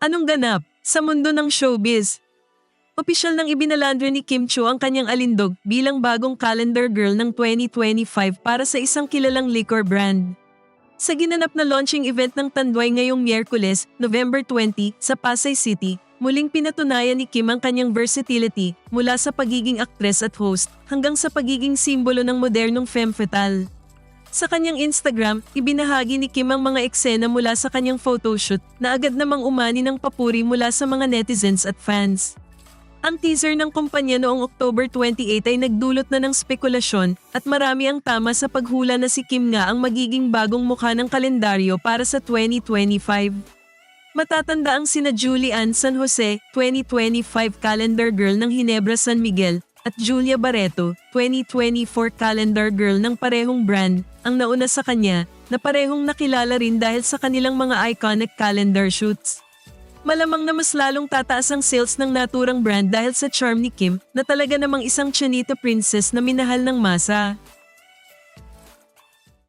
Anong ganap sa mundo ng showbiz? Opisyal nang ibinalandre ni Kim Cho ang kanyang alindog bilang bagong calendar girl ng 2025 para sa isang kilalang liquor brand. Sa ginanap na launching event ng Tanduay ngayong Miyerkules, November 20, sa Pasay City, muling pinatunayan ni Kim ang kanyang versatility mula sa pagiging aktres at host hanggang sa pagiging simbolo ng modernong femme fatale. Sa kanyang Instagram, ibinahagi ni Kim ang mga eksena mula sa kanyang photoshoot na agad namang umani ng papuri mula sa mga netizens at fans. Ang teaser ng kumpanya noong October 28 ay nagdulot na ng spekulasyon at marami ang tama sa paghula na si Kim nga ang magiging bagong mukha ng kalendaryo para sa 2025. Matatanda ang sina Julie Ann San Jose, 2025 calendar girl ng Hinebra San Miguel, at Julia Barreto, 2024 calendar girl ng parehong brand, ang nauna sa kanya, na parehong nakilala rin dahil sa kanilang mga iconic calendar shoots. Malamang na mas lalong tataas ang sales ng naturang brand dahil sa charm ni Kim na talaga namang isang Chanita princess na minahal ng masa.